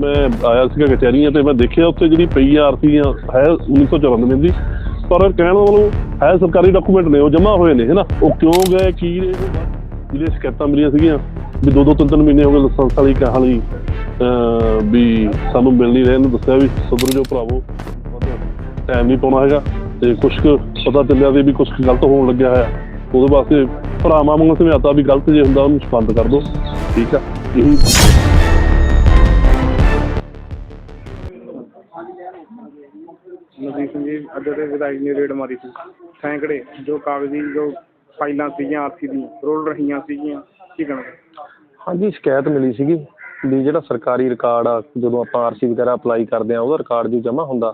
ਮੈਂ ਆਇਆ ਸੀਗਾ ਕਚਹਿਰੀਆਂ ਤੇ ਮੈਂ ਦੇਖਿਆ ਉੱਥੇ ਜਿਹੜੀ ਪਈ ਆਰਸੀ ਹੈ 1994 ਦੀ। ਪਰ ਕਹਿਣ ਦਾ ਹੈ ਸਰਕਾਰੀ ਡਾਕੂਮੈਂਟ ਨੇ, ਉਹ ਜਮ੍ਹਾਂ ਹੋਏ ਨੇ, ਹੈਨਾ? ਉਹ ਕਿਉਂ ਗਏ, ਕੀ ਨੇ ਜਿਹੜੀਆਂ ਸ਼ਿਕਾਇਤਾਂ ਮਿਲੀਆਂ ਸੀਗੀਆਂ ਵੀ ਦੋ ਦੋ ਤਿੰਨ ਤਿੰਨ ਮਹੀਨੇ ਹੋ ਗਏ ਲਾਇਸੈਂਸ ਵਾਲੀ ਕਹਾਣੀ, ਅਹ, ਵੀ ਸਾਨੂੰ ਮਿਲ ਨਹੀਂ ਰਹੇ, ਇਹਨੂੰ ਦੱਸਿਆ ਵੀ ਸੁਧਰ ਜੋ ਭਰਾਵੋ ਟਾਈਮ ਨਹੀਂ ਪਾਉਣਾ ਹੈਗਾ ਤੇ ਕੁਝ ਕੁ ਪਤਾ ਚੱਲਿਆ ਵੀ ਵੀ ਕੁਝ ਕੁ ਗਲਤ ਹੋਣ ਲੱਗਿਆ ਹੋਇਆ। ਉਹਦੇ ਵਾਸਤੇ ਭਰਾਵਾਂ ਵਾਂਗੂ ਸਮਝਾਤਾ ਵੀ ਗਲਤ ਜੇ ਹੁੰਦਾ, ਉਹਨੂੰ ਬੰਦ ਕਰ ਦਿਓ ਠੀਕ ਆ? ਇਹੀ ਨਦੀਪ ਸਿੰਘ ਜੀ, ਅੱਜ ਦੇ ਵਿਧਾਇਕ ਨੇ ਰੇਡ ਮਾਰੀ ਸੀ। ਸੈਂਕੜੇ, ਜੋ ਕਾਗਜ਼ੀ, ਜੋ ਫਾਈਲਾਂ ਸੀਗੀਆਂ, ਆਰਸੀ ਦੀ ਰੋਲ ਰਹੀਆਂ ਸੀਗੀਆਂ। ਕੀ ਕਹਿਣਾ? ਹਾਂਜੀ, ਸ਼ਿਕਾਇਤ ਮਿਲੀ ਸੀਗੀ ਵੀ ਜਿਹੜਾ ਸਰਕਾਰੀ ਰਿਕਾਰਡ ਆ, ਜਦੋਂ ਆਪਾਂ ਆਰਸੀ ਵਗੈਰਾ ਅਪਲਾਈ ਕਰਦੇ ਆ, ਉਹਦਾ ਰਿਕਾਰਡ ਜੋ ਜਮ੍ਹਾਂ ਹੁੰਦਾ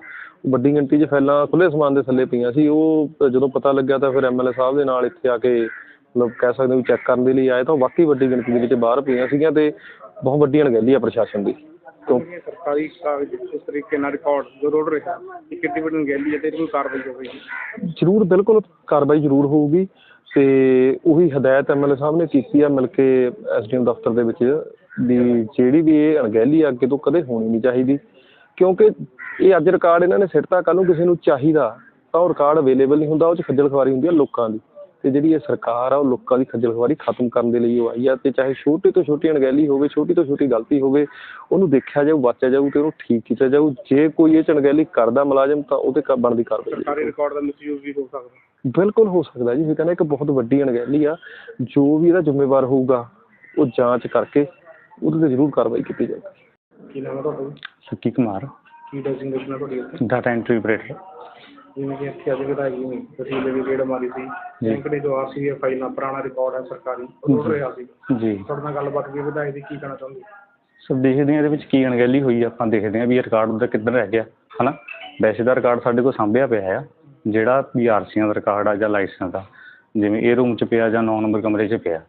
ਵੱਡੀ ਗਿਣਤੀ 'ਚ ਫਾਈਲਾਂ ਖੁੱਲੇ ਸਮਾਨ ਦੇ ਥੱਲੇ ਪਈਆਂ ਸੀ। ਉਹ ਜਦੋਂ ਪਤਾ ਲੱਗਿਆ ਤਾਂ ਫਿਰ ਐਮਐਲਏ ਸਾਹਿਬ ਦੇ ਨਾਲ ਇੱਥੇ ਆ ਕੇ ਮਤਲਬ ਕਹਿ ਸਕਦੇ ਵੀ ਚੈੱਕ ਕਰਨ ਦੇ ਲਈ ਆਏ ਤਾਂ ਵਾਕਈ ਵੱਡੀ ਗਿਣਤੀ ਦੇ ਵਿੱਚ ਬਾਹਰ ਪਈਆਂ ਸੀਗੀਆਂ ਤੇ ਬਹੁਤ ਵੱਡੀ ਅਣਗਹਿਲੀ ਆ ਪ੍ਰਸ਼ਾਸਨ ਦੀ। ਤੋਂ ਸਰਕਾਰੀ ਕਾਗਜ਼ ਇਸ ਤਰੀਕੇ ਨਾਲ ਰਿਕਾਰਡ ਜੋ ਰਿਹਾ, ਇਹ ਕਿੱਡੀ ਵੱਡੀ ਗੈਲੀ ਹੈ ਤੇ ਇਹਦੀ ਕੋਈ ਕਾਰਵਾਈ ਹੋਵੇਗੀ? ਜ਼ਰੂਰ, ਬਿਲਕੁਲ ਕਾਰਵਾਈ ਜ਼ਰੂਰ ਹੋਊਗੀ ਤੇ ਉਹੀ ਹਦਾਇਤ ਐਮਐਲਏ ਸਾਹਿਬ ਨੇ ਕੀਤੀ ਆ ਮਿਲ ਕੇ ਐਸਡੀਐਮ ਦਫ਼ਤਰ ਦੇ ਵਿੱਚ, ਵੀ ਜਿਹੜੀ ਵੀ ਇਹ ਅਣਗਹਿਲੀ ਆ, ਅੱਗੇ ਤੋਂ ਕਦੇ ਹੋਣੀ ਨਹੀਂ ਚਾਹੀਦੀ। ਕਿਉਂਕਿ ਇਹ ਅੱਜ ਰਿਕਾਰਡ ਇਹਨਾਂ ਨੇ ਸਿੱਟਤਾ ਕੱਲ ਨੂੰ ਕਿਸੇ ਨੂੰ ਚਾਹੀਦਾ, ਤਾਂ ਉਹ ਰਿਕਾਰਡ ਅਵੇਲੇਬਲ ਨਹੀਂ ਹੁੰਦਾ, ਉਹ 'ਚ ਖੱਜਲ ਖਵਾਰੀ ਹੁੰਦੀ ਆ ਲੋਕਾਂ ਦੀ। ਤੇ ਜਿਹੜੀ ਇਹ ਸਰਕਾਰ ਆ ਉਹ ਲੋਕਾਂ ਦੀ ਖੱਜਲ ਖਵਾਰੀ ਖਤਮ ਕਰਨ ਦੇ ਲਈ ਉਹ ਆਈ ਆ ਤੇ ਚਾਹੇ ਛੋਟੀ ਤੋਂ ਛੋਟੀ ਅਣਗਹਿਲੀ ਹੋਵੇ ਛੋਟੀ ਤੋਂ ਛੋਟੀ ਗਲਤੀ ਹੋਵੇ ਉਹਨੂੰ ਦੇਖਿਆ ਜਾਊ ਵਾਚਿਆ ਜਾਊ ਤੇ ਉਹਨੂੰ ਠੀਕ ਕੀਤਾ ਜਾਊ। ਜੇ ਕੋਈ ਇਹ 'ਚ ਅਣਗਹਿਲੀ ਕਰਦਾ ਮੁਲਾਜ਼ਮ ਤਾਂ ਉਹਦੇ ਕ- ਬਣਦੀ ਕਾਰਵਾਈ। ਸਰਕਾਰੀ ਰਿਕਾਰਡ ਦਾ ਮਿਸਯੂਜ਼ ਵੀ ਹੋ ਸਕਦਾ। ਬਿਲਕੁਲ ਹੋ ਸਕਦਾ ਜੀ। ਇਹ ਕਹਿੰਦਾ ਇੱਕ ਬਹੁਤ ਵੱਡੀ ਅਣਗਹਿਲੀ ਆ। ਜੋ ਵੀ ਇਹਦਾ ਜ਼ਿੰਮੇਵਾਰ ਹੋਊਗਾ ਉਹ ਜਾਂਚ ਕਰਕੇ ਉਹਦੇ ਤੇ ਜ਼ਰੂਰ ਕਾਰਵਾਈ ਕੀਤੀ ਜਾਊਗੀ। ਕੀ ਨਾਮ ਹੈ ਤੁਹਾਡਾ? ਸੱਤੀ ਕੁਮਾਰ। ਕੀ ਡੈਸਿਗਨੇਸ਼ਨ ਹੈ ਤੁਹਾਡੀ ਡਾਟਾ ਐਂਟਰੀ ਆਪਰੇਟਰ ਜਿਵੇਂ ਕਿ ਇੱਥੇ ਅੱਜ ਜੀ ਨੇ ਤਹਿਸੀਲ ਦੇ ਵੀ ਰੇਡ ਮਾਰੀ ਸੀ ਜੀ। ਸੈਂਕੜੇ ਜੋ ਆਰਸੀ ਦੀਆਂ ਫਾਈਲਾਂ ਪੁਰਾਣਾ ਰਿਕਾਰਡ ਹੈ ਸਰਕਾਰੀ ਉਹ ਰੋਲ ਰਿਹਾ ਸੀ। ਜੀ। ਤੁਹਾਡੇ ਨਾਲ ਗੱਲਬਾਤ ਵੀ ਵਿਧਾਇਕ ਦੀ ਕੀ ਕਹਿਣਾ ਚਾਹੁੰਦੇ? ਸੋ ਦੇਖਦੇ ਹਾਂ ਇਹਦੇ ਵਿੱਚ ਕੀ ਅਣਗਹਿਲੀ ਹੋਈ ਆ, ਆਪਾਂ ਦੇਖਦੇ ਹਾਂ ਵੀ ਇਹ ਰਿਕਾਰਡ ਉਹਦਾ ਕਿੱਧਰ ਰਹਿ ਗਿਆ ਹਨਾ? ਵੈਸੇ ਦਾ ਰਿਕਾਰਡ ਸਾਡੇ ਕੋਲ ਸਾਂਭਿਆ ਪਿਆ ਆ ਜਿਹੜਾ ਵੀ ਆਰਸੀਆਂ ਦਾ ਰਿਕਾਰਡ ਆ ਜਾਂ ਲਾਇਸੈਂਸ ਦਾ ਜਿਵੇਂ ਇਹ ਰੂਮ 'ਚ ਪਿਆ ਜਾਂ 9 ਨੰਬਰ ਕਮਰੇ 'ਚ ਪਿਆ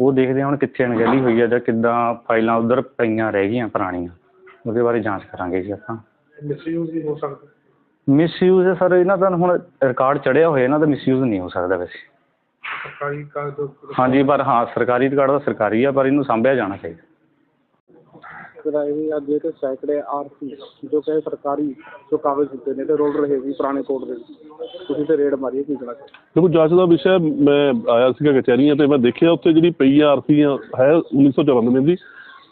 ਉਹ ਦੇਖਦੇ ਹਾਂ ਹੁਣ ਕਿੱਥੇ ਅਣਗਹਿਲੀ ਹੋਈ ਆ ਜਾਂ ਕਿੱਦਾਂ ਫਾਈਲਾਂ ਉਧਰ ਪਈਆਂ ਰਹਿ ਗਈਆਂ ਪੁਰਾਣੀਆਂ ਉਹਦੇ ਬਾਰੇ ਜਾਂਚ ਕਰਾਂਗੇ ਜੀ ਆਪਾਂ। ਮਿਸਯੂਜ਼ ਵੀ ਹੋ ਸਕਦਾ। ਮਿਸਯੂਜ਼ ਹੈ ਸਰ ਇਹਨਾਂ ਦਾ ਹੁਣ ਰਿਕਾਰਡ ਚੜਿਆ ਹੋਇਆ ਇਹਨਾਂ ਦਾ ਮਿਸਯੂਜ਼ ਨਹੀਂ ਹੋ ਸਕਦਾ ਵੈਸੇ। ਸਰਕਾਰੀ ਕਾਗਜ਼ ਜੋ ਹਾਂਜੀ ਪਰ ਹਾਂ ਸਰਕਾਰੀ ਰਿਕਾਰਡ ਤਾਂ ਸਰਕਾਰੀ ਆ ਪਰ ਇਹਨੂੰ ਸਾਂਭਿਆ ਜਾਣਾ ਚਾਹੀਦਾ। ਜੀ ਅੱਜ ਤੇ ਸੈਂਕੜੇ ਆਰਸੀ ਜੋ ਕਿ ਸਰਕਾਰੀ ਜੋ ਕਾਗਜ਼ ਦਿੱਤੇ ਨੇ ਤੇ ਰੋਲ ਰਹੇ ਸੀ ਪੁਰਾਣੇ ਕੋਰਟ ਦੇ। ਤੁਸੀਂ ਤੇ ਰੇਡ ਮਾਰੀ ਹੈ, ਕੀ ਚਾਹੁੰਦੇ ਦੇਖੋ ਜਾਂਚ ਦਾ ਵਿਸ਼ਾ ਮੈਂ ਆਇਆ ਸੀਗਾ ਕਚਹਿਰੀਆਂ ਤੇ ਮੈਂ ਦੇਖਿਆ ਉੱਥੇ ਜਿਹੜੀ ਪਈ ਆਰਸੀ ਹੈ 1994 ਦੀ।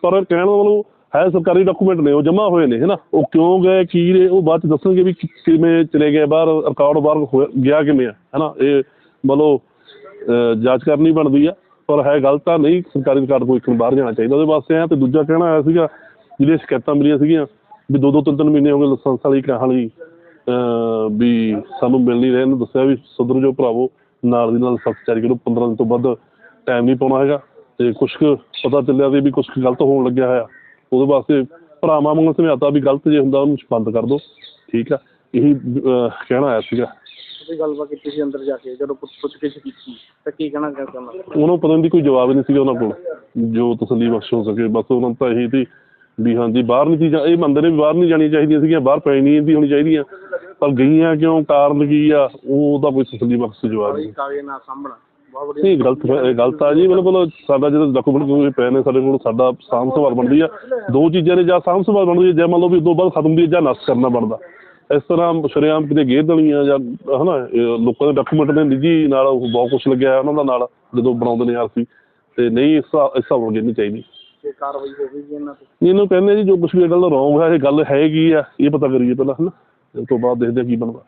ਪਰ ਕਹਿਣ ਦਾ ਮਤਲਬ ਹੈ ਸਰਕਾਰੀ ਡਾਕੂਮੈਂਟ ਨੇ, ਉਹ ਜਮ੍ਹਾਂ ਹੋਏ ਨੇ ਹੈਨਾ ਉਹ ਕਿਉਂ ਗਏ, ਕੀ ਨੇ? ਉਹ ਬਾਅਦ ਚ ਦੱਸਣਗੇ ਵੀ ਕਿ- ਕਿਵੇਂ ਚਲੇ ਗਏ, ਬਾਹਰ ਰਿਕਾਰਡ ਬਾਹਰ ਹੋਇਆ- ਗਿਆ ਕਿਵੇਂ ਆ ਹੈਨਾ ਇਹ ਮਤਲਬ, ਅਹ, ਜਾਂਚ ਕਰਨੀ ਬਣਦੀ ਆ, ਪਰ ਹੈ ਗਲਤ ਤਾਂ ਨਹੀਂ, ਸਰਕਾਰੀ ਰਿਕਾਰਡ ਕੋਈ ਇੱਕ ਬਾਹਰ ਜਾਣਾ ਚਾਹੀਦਾ। ਉਹਦੇ ਵਾਸਤੇ ਆ ਤੇ ਦੂਜਾ ਕਹਿਣਾ ਆਇਆ ਸੀਗਾ, ਜਿਹੜੀਆਂ ਸ਼ਿਕਾਇਤਾਂ ਮਿਲੀਆਂ ਸੀਗੀਆਂ, ਵੀ ਦੋ ਦੋ ਤਿੰਨ ਤਿੰਨ ਮਹੀਨੇ ਹੋ ਗਏ ਲਾਇਸੈਂਸ ਵਾਲੀ ਕਹਾਣੀ, ਅਹ, ਵੀ ਸਾਨੂੰ ਮਿਲ ਨਹੀਂ ਰਹੇ, ਇਹਨੂੰ ਦੱਸਿਆ ਵੀ ਸੁਧਰ ਜੋ ਭਰਾਵੋ, ਨਾਲ ਦੀ ਨਾਲ ਸਖਤ ਜਾਰੀ ਕਰੋ 15 ਦਿਨ ਤੋਂ ਵੱਧ ਟਾਈਮ ਨਹੀਂ ਪਾਉਣਾ ਹੈਗਾ, ਤੇ ਕੁਝ ਕੁ ਪਤਾ ਚੱਲਿਆ ਵੀ ਵੀ ਕੁਝ ਕੁ ਗਲਤ ਹੋਣ ਲੱਗਿਆ ਹੋਇਆ। ਉਹਦੇ ਵਾਸਤੇ ਭਰਾਵਾਂ ਵਾਂਗੂ ਸਮਝਾਤਾ ਵੀ ਗਲਤ ਜੇ ਹੁੰਦਾ ਉਹਨੂੰ ਬੰਦ ਕਰ ਦਿਓ ਠੀਕ ਆ? ਇਹੀ ਕਹਿਣਾ ਆਇਆ ਸੀਗਾ। ਤੁਸੀਂ ਗੱਲਬਾਤ ਕੀਤੀ ਸੀ ਅੰਦਰ ਜਾ ਕੇ ਜਦੋਂ ਪੁੱਛ ਪੁੱਛ ਕੇ ਕੀਤੀ ਤਾਂ ਕੀ ਕਹਿਣਾ ਚਾਹੁੰਦਾ ਉਹਨੂੰ ਪਤਾ ਨਹੀਂ ਕੋਈ ਜਵਾਬ ਨਹੀਂ ਸੀਗਾ ਉਹਨਾਂ ਕੋਲ ਜੋ ਤਸੱਲੀ ਬਖਸ਼ ਹੋ ਸਕੇ। ਬਸ ਉਹਨਾਂ ਤਾਂ ਇਹੀ ਸੀ ਵੀ ਹਾਂਜੀ ਬਾਹਰ ਨਹੀਂ ਚੀਜ਼ਾਂ ਇਹ ਮੰਨਦੇ ਨੇ ਵੀ ਬਾਹਰ ਨਹੀਂ ਜਾਣੀਆਂ ਚਾਹੀਦੀਆਂ ਸੀਗੀਆਂ ਬਾਹਰ ਪੈ ਨਹੀਂ ਹੋਣੀ ਚਾਹੀਦੀਆਂ। ਪਰ ਗਈਆਂ ਕਿਉਂ? ਕਾਰਨ ਕੀ ਆ? ਉਹ ਉਹਦਾ ਕੋਈ ਤਸੱਲੀ ਬਖਸ਼ ਜਵਾਬ ਨਹੀਂ। ਕਾਗਜ਼ ਨਾ ਸਾਂਭਣਾ ਬਹੁਤ ਵਧੀਆ। ਨਹੀਂ ਗਲਤ ਇਹ ਗਲਤ ਆ ਜੀ ਮਤਲਬ ਸਾਡਾ ਜਿਹੜਾ ਡਾਕੂਮੈਂਟ ਕੋਈ ਪਏ ਨੇ ਸਾਡੇ ਕੋਲ ਸਾਡਾ ਸਾਂਭ ਸੰਭਾਲ ਬਣਦੀ ਆ। ਦੋ ਚੀਜ਼ਾਂ ਨੇ ਜਾਂ ਸਾਂਭ ਸੰਭਾਲ ਬਣਦੀ ਹੈ ਜਾਂ ਮੰਨ ਲਓ ਵੀ ਉਦੋਂ ਬਾਅਦ ਖਤਮ ਦੀ ਜਾਂ ਨਸ਼ਟ ਕਰਨਾ ਬਣਦਾ। ਇਸ ਤਰ੍ਹਾਂ ਸ਼ਰੇਆਮ ਕਿਤੇ ਗੇਰ ਦੇਣੀਆਂ ਜਾਂ ਹਨਾ ਲੋਕਾਂ ਦੇ ਡਾਕੂਮੈਂਟ ਨੇ ਨਿੱਜੀ ਨਾਲ ਬਹੁਤ ਕੁਝ ਲੱਗਿਆ ਉਹਨਾਂ ਦਾ ਨਾਲ ਜਦੋਂ ਬਣਾਉਂਦੇ ਨੇ ਆਰਸੀ ਤੇ ਨਹੀਂ ਇਸ ਹਿਸਾਬ- ਨਾਲ ਨਹੀਂ ਚਾਹੀਦੀ। ਤੇ ਕਾਰਵਾਈ ਹੋਵੇਗੀ ਇਹਨਾਂ ਤੇ। ਇਹਨੂੰ ਕਹਿੰਦੇ ਜੀ ਜੋ ਕੁਝ ਵੀ ਗੱਲ ਰੋਂਗ ਹੈ ਇਹ ਗੱਲ ਹੈਗੀ ਆ ਇਹ ਪਤਾ ਕਰੀਏ ਪਹਿਲਾਂ ਹਨਾ। ਉਸ ਤੋਂ ਬਾਅਦ ਦੇਖਦੇ ਆ ਕੀ ਬਣਦਾ।